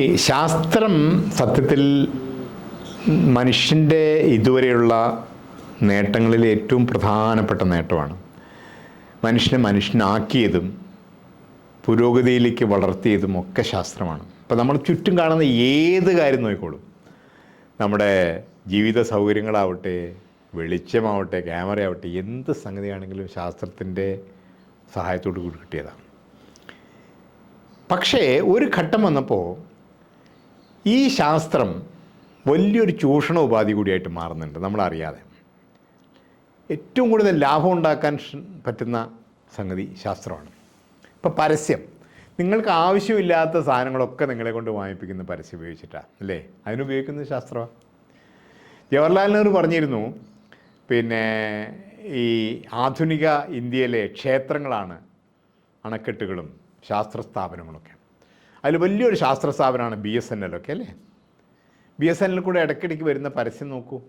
ഈ ശാസ്ത്രം സത്യത്തിൽ മനുഷ്യന്റെ ഇതുവരെയുള്ള നേട്ടങ്ങളിൽ ഏറ്റവും പ്രധാനപ്പെട്ട നേട്ടമാണ്. മനുഷ്യനെ മനുഷ്യനാക്കിയതും പുരോഗതിയിലേക്ക് വളർത്തിയതും ഒക്കെ ശാസ്ത്രമാണ്. ഇപ്പം നമ്മൾ ചുറ്റും കാണുന്ന ഏത് കാര്യം നോക്കിക്കോളും. നമ്മുടെ ജീവിത സൗകര്യങ്ങളാവട്ടെ വെളിച്ചമാവട്ടെ ക്യാമറ ആവട്ടെ എന്ത് സംഗതിയാണെങ്കിലും ശാസ്ത്രത്തിന്റെ സഹായത്തോടു കൂടി കിട്ടിയതാണ്. പക്ഷേ ഒരു ഘട്ടം വന്നപ്പോൾ ഈ ശാസ്ത്രം വലിയൊരു ചൂഷണ ഉപാധി കൂടിയായിട്ട് മാറുന്നുണ്ട് നമ്മളറിയാതെ. ഏറ്റവും കൂടുതൽ ലാഭം ഉണ്ടാക്കാൻ പറ്റുന്ന സംഗതി ശാസ്ത്രമാണ്. ഇപ്പോൾ പരസ്യം. നിങ്ങൾക്ക് ആവശ്യമില്ലാത്ത സാധനങ്ങളൊക്കെ നിങ്ങളെ കൊണ്ട് വാങ്ങിപ്പിക്കുന്ന പരസ്യം ഉപയോഗിച്ചിട്ടാണ് അല്ലേ? അതിനുപയോഗിക്കുന്നത് ശാസ്ത്രമാണ് ജവഹർലാൽ നെഹ്റു പറഞ്ഞിരുന്നു പിന്നെ ഈ ആധുനിക ഇന്ത്യയിലെ ക്ഷേത്രങ്ങളാണ് അണക്കെട്ടുകളും ശാസ്ത്ര സ്ഥാപനങ്ങളൊക്കെ അതിൽ വലിയൊരു ശാസ്ത്ര സ്ഥാപനമാണ് ബി എസ് എൻ എൽ ഒക്കെ അല്ലേ? ബി എസ് എൻ എൽ കൂടെ ഇടയ്ക്കിടയ്ക്ക് വരുന്ന പരസ്യം നോക്കൂ.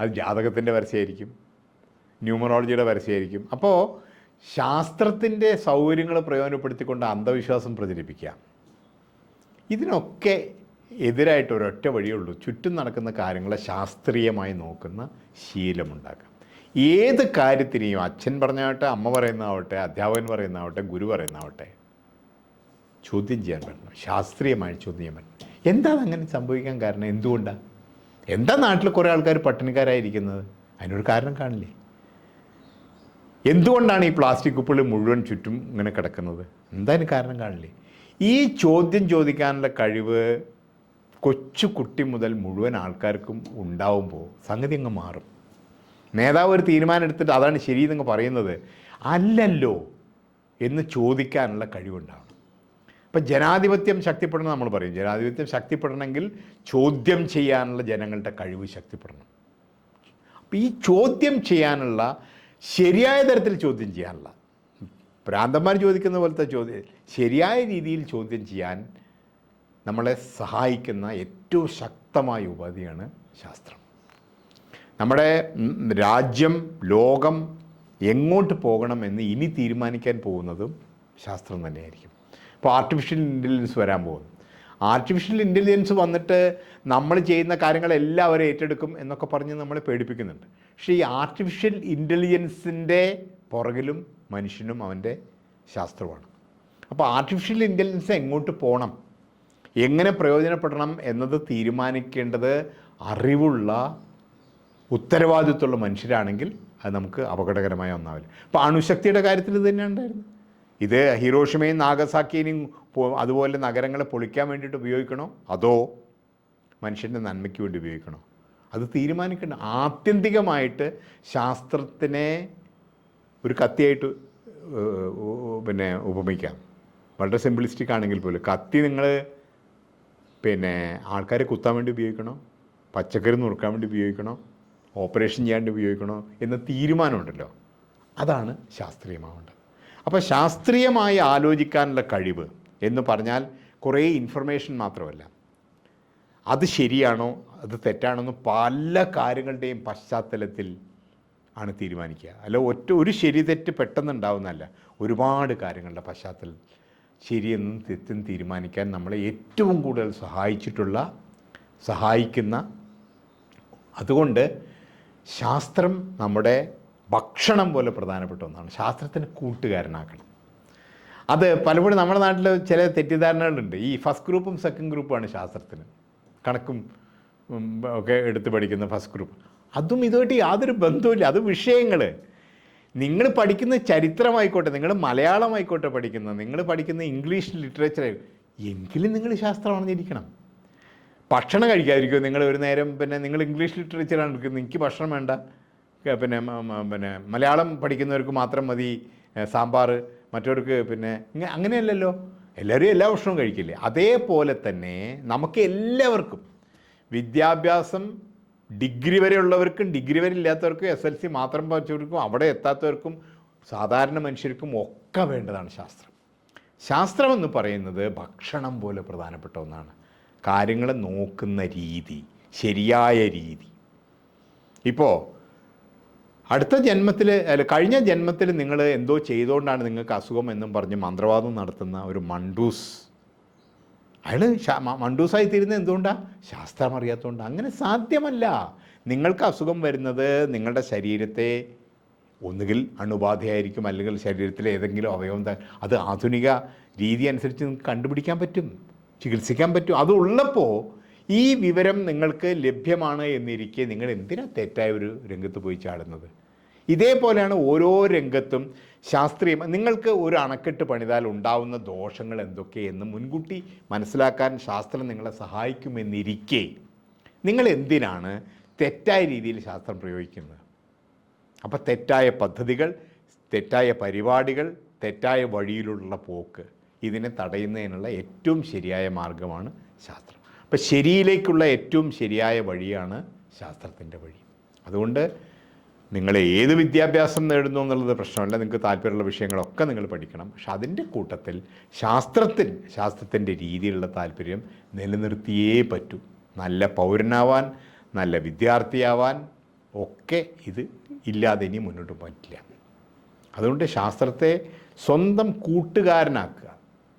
അത് ജാതകത്തിന്റെ പരസ്യമായിരിക്കും ന്യൂമറോളജിയുടെ പരസ്യമായിരിക്കും. അപ്പോൾ ശാസ്ത്രത്തിന്റെ സൗകര്യങ്ങൾ പ്രയോജനപ്പെടുത്തിക്കൊണ്ട് അന്ധവിശ്വാസം പ്രചരിപ്പിക്കുക. ഇതിനൊക്കെ എതിരായിട്ട് ഒരൊറ്റ വഴിയുള്ളൂ ചുറ്റും നടക്കുന്ന കാര്യങ്ങളെ ശാസ്ത്രീയമായി നോക്കുന്ന ശീലമുണ്ടാക്കുക. ഏത് കാര്യത്തിനെയും അച്ഛൻ പറഞ്ഞാവട്ടെ അമ്മ പറയുന്നതാവട്ടെ അധ്യാപകൻ പറയുന്നതാവട്ടെ ഗുരു പറയുന്നതാവട്ടെ ചോദ്യം ചെയ്യാൻ പറ്റണം. ശാസ്ത്രീയമായി ചോദ്യം ചെയ്യാൻ പറ്റണം. എന്താ അങ്ങനെ സംഭവിക്കാൻ കാരണം? എന്തുകൊണ്ടാണ് എന്താ നാട്ടിൽ കുറേ ആൾക്കാർ പട്ടിണിക്കാരായിരിക്കുന്നത്? അതിനൊരു കാരണം കാണില്ലേ? എന്തുകൊണ്ടാണ് ഈ പ്ലാസ്റ്റിക് കുപ്പികൾ മുഴുവൻ ചുറ്റും ഇങ്ങനെ കിടക്കുന്നത്? എന്താ അതിന് കാരണം കാണില്ലേ? ഈ ചോദ്യം ചോദിക്കാനുള്ള കഴിവ് കൊച്ചു കുട്ടി മുതൽ മുഴുവൻ ആൾക്കാർക്കും ഉണ്ടാവുമ്പോൾ സംഗതി അങ്ങ് മാറും. നേതാവ് ഒരു തീരുമാനം എടുത്തിട്ട് അതാണ് ശരിയെന്നങ്ങ് പറയുന്നത്. അല്ലല്ലോ എന്ന് ചോദിക്കാനുള്ള കഴിവുണ്ടാവണം. ഇപ്പം ജനാധിപത്യം ശക്തിപ്പെടണം നമ്മൾ പറയും. ജനാധിപത്യം ശക്തിപ്പെടണമെങ്കിൽ ചോദ്യം ചെയ്യാനുള്ള ജനങ്ങളുടെ കഴിവ് ശക്തിപ്പെടണം. അപ്പം ഈ ചോദ്യം ചെയ്യാനുള്ള ശരിയായ തരത്തിൽ ചോദ്യം ചെയ്യാനുള്ള ഭ്രാന്തന്മാർ ചോദിക്കുന്ന പോലത്തെ ചോദ്യം ശരിയായ രീതിയിൽ ചോദ്യം ചെയ്യാൻ നമ്മളെ സഹായിക്കുന്ന ഏറ്റവും ശക്തമായ ഉപാധിയാണ് ശാസ്ത്രം. നമ്മുടെ രാജ്യം ലോകം എങ്ങോട്ട് പോകണമെന്ന് ഇനി തീരുമാനിക്കാൻ പോകുന്നതും ശാസ്ത്രം തന്നെയായിരിക്കും. ഇപ്പോൾ ആർട്ടിഫിഷ്യൽ ഇന്റലിജൻസ് വരാൻ പോകുന്നു. ആർട്ടിഫിഷ്യൽ ഇന്റലിജൻസ് വന്നിട്ട് നമ്മൾ ചെയ്യുന്ന കാര്യങ്ങളെല്ലാം അവർ ഏറ്റെടുക്കും എന്നൊക്കെ പറഞ്ഞ് നമ്മളെ പേടിപ്പിക്കുന്നുണ്ട്. പക്ഷേ ഈ ആർട്ടിഫിഷ്യൽ ഇന്റലിജൻസിന്റെ പുറകിലും മനുഷ്യനും അവന്റെ ശാസ്ത്രമാണ് അപ്പോൾ ആർട്ടിഫിഷ്യൽ ഇന്റലിജൻസ് എങ്ങോട്ട് പോകണം? എങ്ങനെ പ്രയോജനപ്പെടണം എന്നത് തീരുമാനിക്കേണ്ടത് അറിവുള്ള ഉത്തരവാദിത്വമുള്ള മനുഷ്യരാണെങ്കിൽ അത് നമുക്ക് അപകടകരമായ ഒന്നാവില്ല. അപ്പോൾ അണുശക്തിയുടെ കാര്യത്തിൽ ഇത് തന്നെ ഉണ്ടായിരുന്നു ഇത് ഹിരോഷിമയും നാഗസാക്കിയും അതുപോലെ നഗരങ്ങളെ പൊളിക്കാൻ വേണ്ടിയിട്ട് ഉപയോഗിക്കണോ? അതോ മനുഷ്യന്റെ നന്മയ്ക്ക് വേണ്ടി ഉപയോഗിക്കണോ? അത് തീരുമാനിക്കണം ആത്യന്തികമായിട്ട് ശാസ്ത്രത്തിനെ ഒരു കത്തിയായിട്ട് പിന്നെ ഉപമിക്കാം. വളരെ സിമ്പിളിസ്റ്റിക് ആണെങ്കിൽ പോലും. കത്തി നിങ്ങൾ പിന്നെ ആൾക്കാരെ കുത്താൻ വേണ്ടി ഉപയോഗിക്കണോ? പച്ചക്കറി നുറുക്കാൻ വേണ്ടി ഉപയോഗിക്കണോ? ഓപ്പറേഷൻ ചെയ്യാൻ വേണ്ടി ഉപയോഗിക്കണോ? എന്ന തീരുമാനമുണ്ടല്ലോ. അതാണ് ശാസ്ത്രീയമാവേണ്ടത്. അപ്പോൾ ശാസ്ത്രീയമായി ആലോചിക്കാനുള്ള കഴിവ് എന്ന് പറഞ്ഞാൽ കുറേ ഇൻഫർമേഷൻ മാത്രമല്ല. അത് ശരിയാണോ? അത് തെറ്റാണെന്ന് പല കാര്യങ്ങളുടെയും പശ്ചാത്തലത്തിൽ ആണ് തീരുമാനിക്കുക. അല്ല ഒറ്റ ഒരു ശരി തെറ്റ് പെട്ടെന്ന് ഉണ്ടാവുന്നതല്ല ഒരുപാട് കാര്യങ്ങളുടെ പശ്ചാത്തലം ശരിയെന്നും തെറ്റും തീരുമാനിക്കാൻ നമ്മളെ ഏറ്റവും കൂടുതൽ സഹായിച്ചിട്ടുള്ള സഹായിക്കുന്ന. അതുകൊണ്ട് ശാസ്ത്രം നമ്മുടെ ഭക്ഷണം പോലെ പ്രധാനപ്പെട്ട ഒന്നാണ്. ശാസ്ത്രത്തിന് കൂട്ടുകാരനാക്കണം. അത് പലപ്പോഴും നമ്മുടെ നാട്ടിൽ ചില തെറ്റിദ്ധാരണകളുണ്ട്. ഈ ഫസ്റ്റ് ഗ്രൂപ്പും സെക്കൻഡ് ഗ്രൂപ്പുമാണ് ശാസ്ത്രത്തിന്. കണക്കും ഒക്കെ എടുത്ത് പഠിക്കുന്ന ഫസ്റ്റ് ഗ്രൂപ്പ് അതും ഇതുമായിട്ട് യാതൊരു ബന്ധവുമില്ല. അത് വിഷയങ്ങൾ നിങ്ങൾ പഠിക്കുന്ന ചരിത്രമായിക്കോട്ടെ നിങ്ങൾ മലയാളമായിക്കോട്ടെ പഠിക്കുന്നത് നിങ്ങൾ പഠിക്കുന്ന ഇംഗ്ലീഷ് ലിറ്ററേച്ചർ എങ്കിലും നിങ്ങൾ ശാസ്ത്രം അറിഞ്ഞിരിക്കണം. ഭക്ഷണം കഴിക്കാതിരിക്കുമോ നിങ്ങൾ ഒരു നേരം പിന്നെ നിങ്ങൾ ഇംഗ്ലീഷ് ലിറ്ററേച്ചറാണ് എടുക്കുന്നത്. എനിക്ക് ഭക്ഷണം വേണ്ട. പിന്നെ പിന്നെ മലയാളം പഠിക്കുന്നവർക്ക് മാത്രം മതി സാമ്പാർ മറ്റവർക്ക് പിന്നെ അങ്ങനെയല്ലല്ലോ. എല്ലാവരും എല്ലാ ഭക്ഷണവും കഴിക്കില്ലേ? അതേപോലെ തന്നെ നമുക്ക് എല്ലാവർക്കും വിദ്യാഭ്യാസം ഡിഗ്രി വരെ ഉള്ളവർക്കും ഡിഗ്രി വരെ ഇല്ലാത്തവർക്കും എസ് എൽ സി മാത്രം പഠിച്ചവർക്കും അവിടെ എത്താത്തവർക്കും സാധാരണ മനുഷ്യർക്കും ഒക്കെ വേണ്ടതാണ് ശാസ്ത്രം. ശാസ്ത്രമെന്ന് പറയുന്നത് ഭക്ഷണം പോലെ പ്രധാനപ്പെട്ട ഒന്നാണ്. കാര്യങ്ങളെ നോക്കുന്ന രീതി ശരിയായ രീതി. ഇപ്പോൾ അടുത്ത ജന്മത്തിൽ അല്ല കഴിഞ്ഞ ജന്മത്തിൽ നിങ്ങൾ എന്തോ ചെയ്തുകൊണ്ടാണ് നിങ്ങൾക്ക് അസുഖം എന്നും പറഞ്ഞ് മന്ത്രവാദം നടത്തുന്ന ഒരു മണ്ടൂസ്. അയാൾ മണ്ടൂസായി തീരുന്നത് എന്തുകൊണ്ടാണ് ശാസ്ത്രം അറിയാത്തതുകൊണ്ട് അങ്ങനെ സാധ്യമല്ല. നിങ്ങൾക്ക് അസുഖം വരുന്നത് നിങ്ങളുടെ ശരീരത്തെ ഒന്നുകിൽ അണുബാധയായിരിക്കും അല്ലെങ്കിൽ ശരീരത്തിലെ ഏതെങ്കിലും അവയവം അത് ആധുനിക രീതി അനുസരിച്ച് നിങ്ങൾക്ക് കണ്ടുപിടിക്കാൻ പറ്റും ചികിത്സിക്കാൻ പറ്റും. അതുള്ളപ്പോൾ ഈ വിവരം നിങ്ങൾക്ക് ലഭ്യമാണ് എന്നിരിക്കെ നിങ്ങൾ എന്തിനാ തെറ്റായ ഒരു രംഗത്ത് പോയി ചാടുന്നത്? ഇതേപോലെയാണ് ഓരോ രംഗത്തും ശാസ്ത്രീയം. നിങ്ങൾക്ക് ഒരു അണക്കെട്ട് പണിതാൽ ഉണ്ടാവുന്ന ദോഷങ്ങൾ എന്തൊക്കെയെന്ന് മുൻകൂട്ടി മനസ്സിലാക്കാൻ ശാസ്ത്രം നിങ്ങളെ സഹായിക്കുമെന്നിരിക്കെ നിങ്ങൾ എന്തിനാണ് തെറ്റായ രീതിയിൽ ശാസ്ത്രം പ്രയോഗിക്കുന്നത്? അപ്പോൾ തെറ്റായ പദ്ധതികൾ തെറ്റായ പരിപാടികൾ തെറ്റായ വഴിയിലുള്ള പോക്ക് ഇതിനെ തടയുന്നതിനുള്ള ഏറ്റവും ശരിയായ മാർഗമാണ് ശാസ്ത്രം. അപ്പോൾ ശരിയിലേക്കുള്ള ഏറ്റവും ശരിയായ വഴിയാണ് ശാസ്ത്രത്തിന്റെ വഴി. അതുകൊണ്ട് നിങ്ങൾ ഏത് വിദ്യാഭ്യാസം നേടുന്നു എന്നുള്ളത് പ്രശ്നമല്ല. നിങ്ങൾക്ക് താല്പര്യമുള്ള വിഷയങ്ങളൊക്കെ നിങ്ങൾ പഠിക്കണം. പക്ഷെ അതിന്റെ കൂട്ടത്തിൽ ശാസ്ത്രത്തിൽ ശാസ്ത്രത്തിന്റെ രീതിയിലുള്ള താല്പര്യം നിലനിർത്തിയേ പറ്റൂ. നല്ല പൗരനാവാൻ നല്ല വിദ്യാർത്ഥിയാവാൻ ഒക്കെ ഇത് ഇല്ലാതെ ഇനി മുന്നോട്ട് പറ്റില്ല. അതുകൊണ്ട് ശാസ്ത്രത്തെ സ്വന്തം കൂട്ടുകാരനാക്കുക.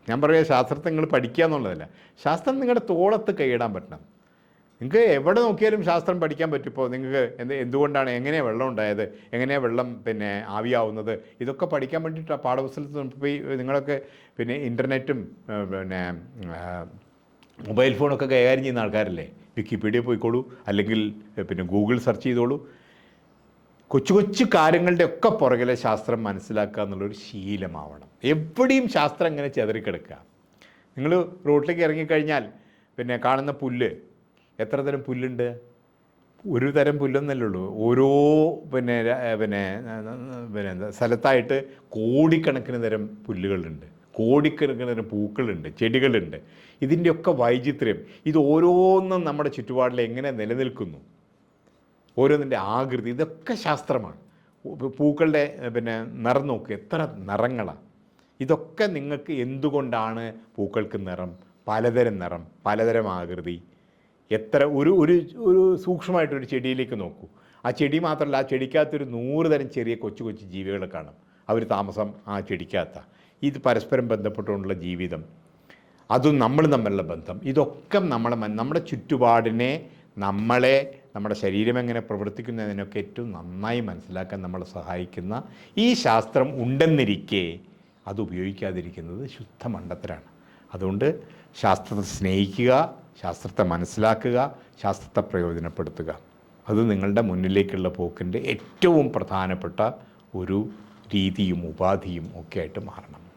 ഞാൻ പറയുക ശാസ്ത്രത്തെ നിങ്ങൾ പഠിക്കുക എന്നുള്ളതല്ല. ശാസ്ത്രം നിങ്ങളുടെ തോളത്ത് കൈയിടാൻ പറ്റണം. നിങ്ങൾക്ക് എവിടെ നോക്കിയാലും ശാസ്ത്രം പഠിക്കാൻ പറ്റും ഇപ്പോൾ നിങ്ങൾക്ക് എന്ത് എന്തുകൊണ്ടാണ് എങ്ങനെയാണ് വെള്ളം ഉണ്ടായത്? എങ്ങനെയാണ് വെള്ളം പിന്നെ ആവിയാവുന്നത്? ഇതൊക്കെ പഠിക്കാൻ വേണ്ടിയിട്ടാണ് പാഠപുസ്തകത്തിൽ പോയി നിങ്ങളൊക്കെ പിന്നെ ഇന്റർനെറ്റും പിന്നെ മൊബൈൽ ഫോണൊക്കെ കൈകാര്യം ചെയ്യുന്ന ആൾക്കാരല്ലേ? വിക്കിപീഡിയ പോയിക്കോളൂ അല്ലെങ്കിൽ പിന്നെ ഗൂഗിൾ സെർച്ച് ചെയ്തോളൂ. കൊച്ചു കൊച്ചു കാര്യങ്ങളുടെ ഒക്കെ പുറകിലെ ശാസ്ത്രം മനസ്സിലാക്കുക എന്നുള്ളൊരു ശീലമാവണം. എവിടെയും ശാസ്ത്രം ഇങ്ങനെ ചെതറിക്കിടക്കുക. നിങ്ങൾ റോട്ടിലേക്ക് ഇറങ്ങിക്കഴിഞ്ഞാൽ പിന്നെ കാണുന്ന പുല്ല് എത്ര തരം പുല്ലുണ്ട്? ഒരു തരം പുല്ലൊന്നല്ലേ ഉള്ളൂ. ഓരോ പിന്നെ പിന്നെ പിന്നെ എന്താ സ്ഥലത്തായിട്ട് കോടിക്കണക്കിന് തരം പുല്ലുകളുണ്ട്. കോടിക്കണക്കിന് തരം പൂക്കളുണ്ട് ചെടികളുണ്ട്. ഇതിന്റെയൊക്കെ വൈചിത്ര്യം ഇത് ഓരോന്നും നമ്മുടെ ചുറ്റുപാടിൽ എങ്ങനെ നിലനിൽക്കുന്നു? ഓരോന്നിന്റെ ആകൃതി ഇതൊക്കെ ശാസ്ത്രമാണ്. പൂക്കളുടെ പിന്നെ നിറം നോക്കുക എത്ര നിറങ്ങളാണ് ഇതൊക്കെ നിങ്ങൾക്ക് എന്തുകൊണ്ടാണ് പൂക്കൾക്ക് നിറം? പലതരം നിറം പലതരം ആകൃതി. എത്ര ഒരു ഒരു ഒരു സൂക്ഷ്മമായിട്ടൊരു ചെടിയിലേക്ക് നോക്കൂ. ആ ചെടി മാത്രമല്ല ആ ചെടിക്കകത്തൊരു നൂറ് തരം ചെറിയ കൊച്ചു കൊച്ചു ജീവികൾ കാണും. അവർ താമസം ആ ചെടിക്കകത്ത. ഇത് പരസ്പരം ബന്ധപ്പെട്ടുകൊണ്ടുള്ള ജീവിതം. അതും നമ്മൾ തമ്മിലുള്ള ബന്ധം. ഇതൊക്കെ നമ്മളെ നമ്മുടെ ചുറ്റുപാടിനെ നമ്മളെ നമ്മുടെ ശരീരം എങ്ങനെ പ്രവർത്തിക്കുന്നതിനൊക്കെ ഏറ്റവും നന്നായി മനസ്സിലാക്കാൻ നമ്മളെ സഹായിക്കുന്ന ഈ ശാസ്ത്രം ഉണ്ടെന്നിരിക്കെ അത് ഉപയോഗിക്കാതിരിക്കുന്നത് ശുദ്ധ മണ്ഡത്തിലാണ് അതുകൊണ്ട് ശാസ്ത്രത്തെ സ്നേഹിക്കുക ശാസ്ത്രത്തെ മനസ്സിലാക്കുക ശാസ്ത്രത്തെ പ്രയോജനപ്പെടുത്തുക. അത് നിങ്ങളുടെ മുന്നിലേക്കുള്ള പോക്കിന്റെ ഏറ്റവും പ്രധാനപ്പെട്ട ഒരു രീതിയും ഉപാധിയും ഒക്കെ ആയിട്ട് മാറണം.